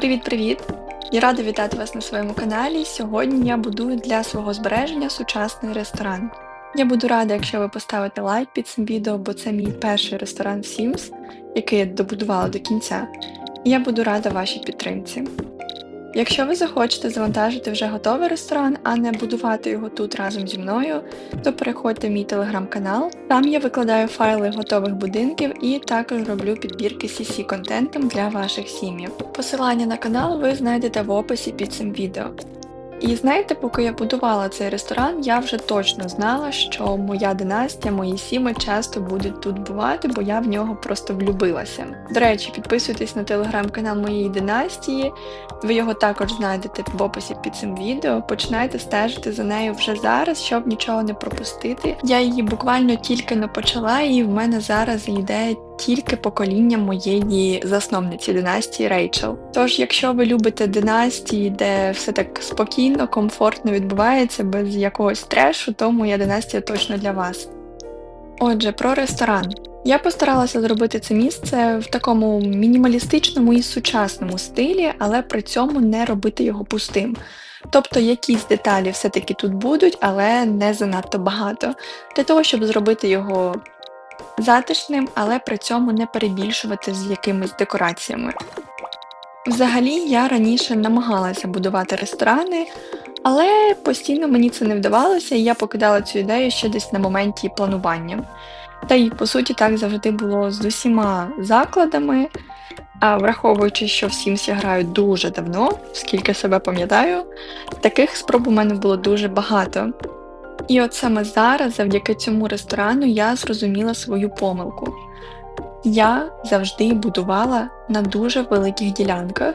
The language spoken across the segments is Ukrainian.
Привіт-привіт! Я рада вітати вас на своєму каналі. Сьогодні я будую для свого збереження сучасний ресторан. Я буду рада, якщо ви поставите лайк під цим відео, бо це мій перший ресторан в Sims, який я добудувала до кінця. І я буду рада вашій підтримці. Якщо ви захочете завантажити вже готовий ресторан, а не будувати його тут разом зі мною, то переходьте в мій телеграм-канал. Там я викладаю файли готових будинків і також роблю підбірки cc контентом для ваших сім'їв. Посилання на канал ви знайдете в описі під цим відео. І знаєте, поки я будувала цей ресторан, я вже точно знала, що моя династія, мої сіми часто будуть тут бувати, бо я в нього просто влюбилася. До речі, підписуйтесь на телеграм-канал моєї династії, ви його також знайдете в описі під цим відео. Починайте стежити за нею вже зараз, щоб нічого не пропустити. Я її буквально тільки не почала, і в мене зараз йде тільки покоління моєї засновниці династії Рейчел. Тож, якщо ви любите династії, де все так спокійно, комфортно відбувається, без якогось трешу, то моя династія точно для вас. Отже, про ресторан. Я постаралася зробити це місце в такому мінімалістичному і сучасному стилі, але при цьому не робити його пустим. Тобто якісь деталі все-таки тут будуть, але не занадто багато. Для того, щоб зробити його затишним, але при цьому не перебільшувати з якимись декораціями. Взагалі, я раніше намагалася будувати ресторани, але постійно мені це не вдавалося, і я покидала цю ідею ще десь на моменті планування. Та й по суті так завжди було з усіма закладами. А враховуючи, що в Sims я граю дуже давно, скільки себе пам'ятаю, таких спроб у мене було дуже багато. І от саме зараз, завдяки цьому ресторану, я зрозуміла свою помилку. Я завжди будувала на дуже великих ділянках,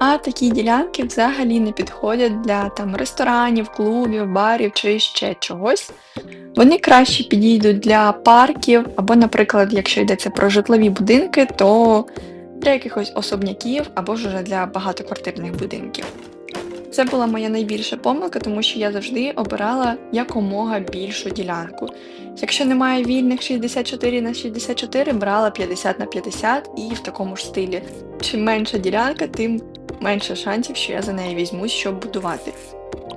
а такі ділянки взагалі не підходять для там ресторанів, клубів, барів чи ще чогось. Вони краще підійдуть для парків, або, наприклад, якщо йдеться про житлові будинки, то для якихось особняків або ж уже для багатоквартирних будинків. Це була моя найбільша помилка, тому що я завжди обирала якомога більшу ділянку. Якщо немає вільних 64 на 64, брала 50 на 50 і в такому ж стилі. Чим менша ділянка, тим менше шансів, що я за неї візьмусь, щоб будувати.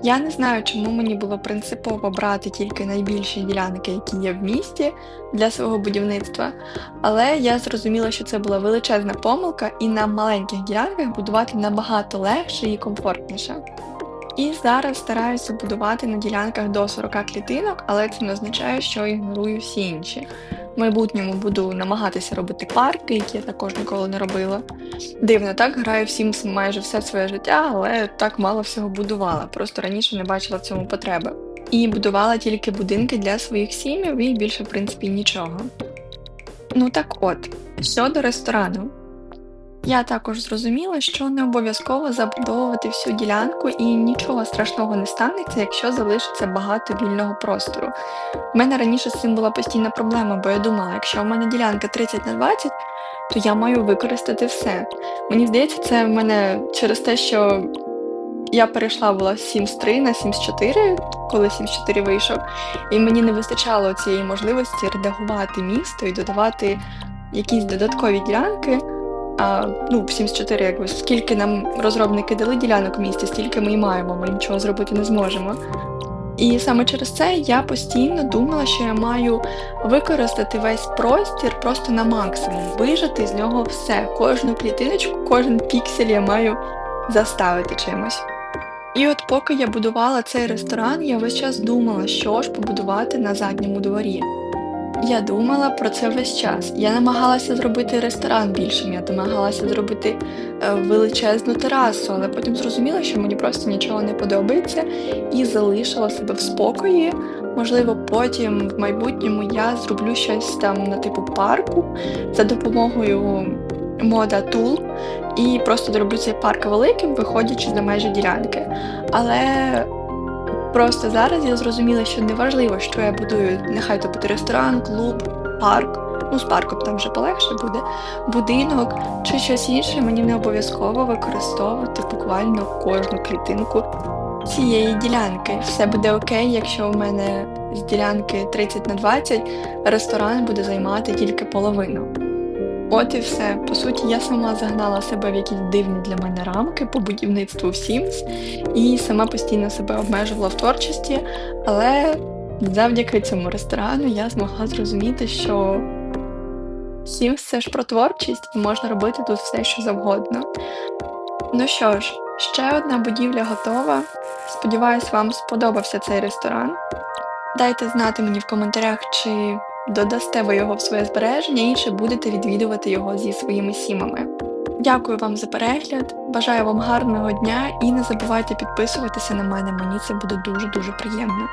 Я не знаю, чому мені було принципово брати тільки найбільші ділянки, які є в місті для свого будівництва, але я зрозуміла, що це була величезна помилка, і на маленьких ділянках будувати набагато легше і комфортніше. І зараз стараюся будувати на ділянках до 40 клітинок, але це не означає, що ігнорую всі інші. Майбутньому буду намагатися робити парки, які я також ніколи не робила. Дивно, так граю в Sims майже все своє життя, але так мало всього будувала. Просто раніше не бачила в цьому потреби. І будувала тільки будинки для своїх сім'їв і більше, в принципі, нічого. Ну так от, щодо ресторану. Я також зрозуміла, що не обов'язково забудовувати всю ділянку і нічого страшного не станеться, якщо залишиться багато вільного простору. У мене раніше з цим була постійна проблема, бо я думала, якщо в мене ділянка 30 на 20, то я маю використати все. Мені здається, це в мене через те, що я перейшла була з Sims 3 на Sims 4, коли Sims 4 вийшов, і мені не вистачало цієї можливості редагувати місто і додавати якісь додаткові ділянки. А, ну, в Sims 4, якби скільки нам розробники дали ділянок в місті, стільки ми й маємо, ми нічого зробити не зможемо. І саме через це я постійно думала, що я маю використати весь простір просто на максимум, вижати з нього все, кожну клітиночку, кожен піксель я маю заставити чимось. І от поки я будувала цей ресторан, я весь час думала, що ж побудувати на задньому дворі. Я думала про це весь час. Я намагалася зробити ресторан більшим, я намагалася зробити е, величезну терасу, але потім зрозуміла, що мені просто нічого не подобається, і залишила себе в спокої. Можливо, потім в майбутньому я зроблю щось там на типу парку за допомогою мода Tool і просто зроблю цей парк великим, виходячи за межі ділянки. Але Просто зараз я зрозуміла, що неважливо, що я будую, нехай то буде ресторан, клуб, парк. Ну, з парком там вже полегше буде, будинок чи щось інше, мені не обов'язково використовувати буквально кожну клітинку цієї ділянки. Все буде окей, якщо у мене з ділянки 30 на 20 ресторан буде займати тільки половину. От і все. По суті, я сама загнала себе в якісь дивні для мене рамки по будівництву в Sims і сама постійно себе обмежувала в творчості, але завдяки цьому ресторану я змогла зрозуміти, що Sims це ж про творчість і можна робити тут все, що завгодно. Ну що ж, ще одна будівля готова. Сподіваюсь, вам сподобався цей ресторан. Дайте знати мені в коментарях, чи додасте ви його в своє збереження і ще будете відвідувати його зі своїми сімами. Дякую вам за перегляд, бажаю вам гарного дня і не забувайте підписуватися на мене, мені це буде дуже-дуже приємно.